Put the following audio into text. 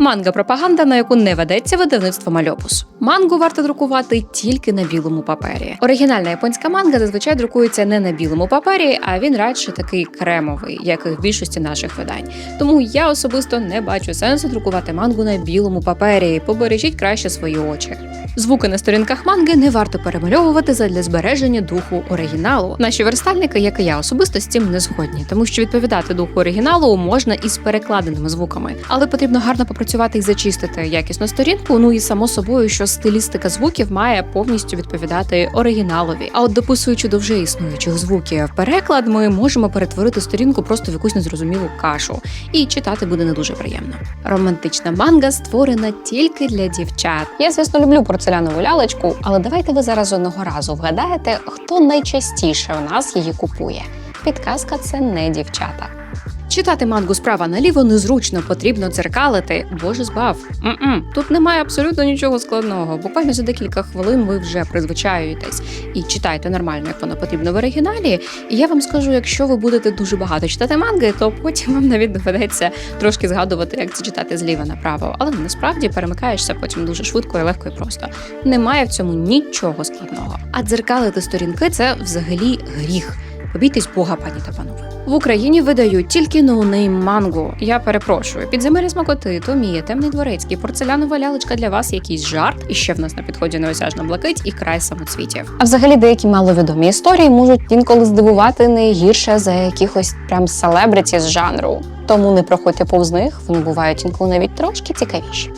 Манга пропаганда, на яку не ведеться видавництво Мальопус. Мангу варто друкувати тільки на білому папері. Оригінальна японська манга зазвичай друкується не на білому папері, а він радше такий кремовий, як і в більшості наших видань. Тому я особисто не бачу сенсу друкувати мангу на білому папері. Побережіть краще свої очі. Звуки на сторінках манги не варто перемальовувати задля збереження духу оригіналу. Наші верстальники, як і я особисто, з цим не згодні, тому що відповідати духу оригіналу можна із перекладеними звуками, але потрібно гарно попрацювати і зачистити якісно сторінку. Ну і само собою, що стилістика звуків має повністю відповідати оригіналові. А от дописуючи до вже існуючих звуків переклад, ми можемо перетворити сторінку просто в якусь незрозумілу кашу, і читати буде не дуже приємно. Романтична манга створена тільки для дівчат. Я, звісно, люблю порцелянову лялечку, але давайте ви зараз одного разу вгадаєте, хто найчастіше у нас її купує. Підказка це не дівчата. Читати мангу справа наліво незручно, потрібно дзеркалити. Боже збав. М-м. Тут немає абсолютно нічого складного. Буквально за декілька хвилин ви вже призвичаюєтесь і читаєте нормально, як воно потрібно в оригіналі. І я вам скажу, якщо ви будете дуже багато читати манги, то потім вам навіть доведеться трошки згадувати, як це читати зліва направо. Але насправді перемикаєшся потім дуже швидко і легко і просто. Немає в цьому нічого складного. А дзеркалити сторінки це взагалі гріх. Побійтесь Бога, пані та панове. В Україні видають тільки ноунейм мангу. Я перепрошую. Підземелі смакоти, Томія, темний дворецький, порцелянова лялечка для вас, якийсь жарт. І ще в нас на підході неосяжна блакить і край самоцвітів. А взагалі деякі маловідомі історії можуть інколи здивувати не гірше за якихось прям селебриті з жанру. Тому не проходьте повз них, вони бувають інколи навіть трошки цікавіші.